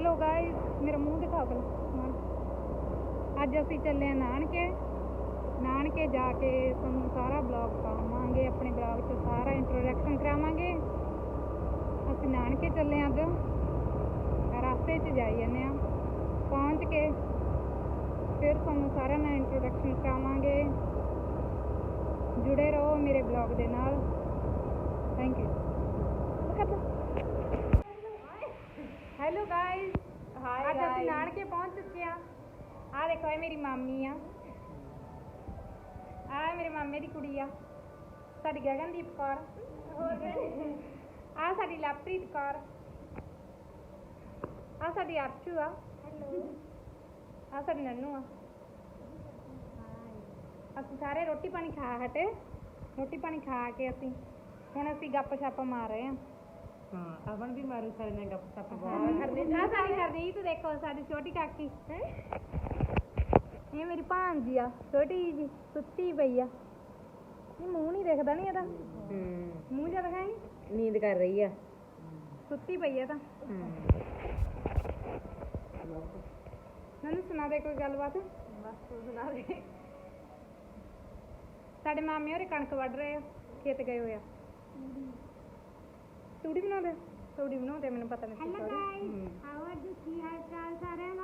Hello guys ਮੇਰਾ ਮੂੰਹ ਦਿਖਾ ਪਹਿਲਾਂ। ਅੱਜ ਅਸੀਂ ਚੱਲੇ ਆ ਨਾਨਕੇ। ਨਾਨਕੇ ਜਾ ਕੇ ਤੁਹਾਨੂੰ ਸਾਰਾ ਬਲੌਗ ਪਾਵਾਂਗੇ, ਆਪਣੇ ਬਲੌਗ 'ਚ ਸਾਰਾ ਇੰਟਰੋਡਕਸ਼ਨ ਕਰਾਵਾਂਗੇ। ਅਸੀਂ ਨਾਨਕੇ ਚੱਲੇ ਆ ਅੱਜ। ਰਸਤੇ 'ਚ ਜਾਈ ਜਾਂਦੇ ਆ ਪਹੁੰਚ ਕੇ ਫਿਰ ਤੁਹਾਨੂੰ ਸਾਰਿਆਂ ਨਾਲ ਇੰਟਰੋਡਕਸ਼ਨ ਕਰਾਵਾਂਗੇ। ਜੁੜੇ ਰਹੋ ਮੇਰੇ ਬਲੌਗ ਦੇ ਨਾਲ। Thank you hello guys Hi ਅੱਜ ਅਸੀਂ guys. ਨਾਨਕੇ ਪਹੁੰਚ ਚੁੱਕੇ ਆ ਆ ਦੇਖੋ ਇਹ ਮੇਰੀ ਮਾਮੀ ਆ। ਆ ਮੇਰੇ ਮਾਮੇ ਦੀ ਕੁੜੀ ਆ। ਸਾਡੀ ਗਗਨਦੀਪ ਕੌਰ। ਆ ਸਾਡੀ ਲਵਪ੍ਰੀਤ ਕੌਰ। ਆ ਸਾਡੀ ਅਰਸ਼ੂ ਆ। ਹੈਲੋ ਆ ਸਾਡੀ ਨੰਨੂ ਆ। ਅਸੀਂ ਸਾਰੇ ਰੋਟੀ ਪਾਣੀ ਖਾ ਹਟੇ। ਰੋਟੀ ਪਾਣੀ ਖਾ ਕੇ ਅਸੀਂ ਹੁਣ ਅਸੀਂ ਗੱਪ ਛੱਪ ਮਾਰ ਰਹੇ ਆ। ਹਾਂ ਅਮਨ ਵੀ ਮਾਰੂ ਸਾਰੇ ਨੇ ਗੱਪ ਸੱਪ ਆ ਸਾਡੀ ਹਰਦੀਪ ਦੇਖੋ ਸਾਡੀ ਛੋਟੀ ਕਾਕੀ। ਇਹ ਮੇਰੀ ਭਾਂਜੀ ਆ ਛੋਟੀ ਜੀ ਸੁੱਤੀ ਪਈ ਆ। ਇਹ ਮੂੰਹ ਨਹੀਂ ਦਿਖਦਾ ਨਹੀਂ ਇਹਦਾ। ਹੂੰ। ਮੂੰਹ ਜਿਹਾ ਦਿਖਾਈ? ਨੀਂਦ ਕਰ ਰਹੀ ਆ। ਸੁੱਤੀ ਪਈ ਆ ਤਾਂ। ਮੈਨੂੰ ਸੁਣਾ ਦੇ ਕੋਈ ਗੱਲਬਾਤ। ਬਸ ਤੂੰ ਸੁਣਾ ਦੇ। ਸਾਡੇ ਮਾਮੇ ਹੋਰੇ ਕਣਕ ਵੱਢ ਰਹੇ ਆ ਖੇਤ ਗਏ ਹੋਏ ਆ। ਤੂੜੀ। ਬਣਾਉਂਦੇ ਤੂੜੀ ਬਣਾਉਂਦੇ ਮੈਨੂੰ ਪਤਾ ਨਹੀਂ hello guys how are you ਕੀ ਹਾਲ ਚਾਲ ਸਾਰਿਆਂ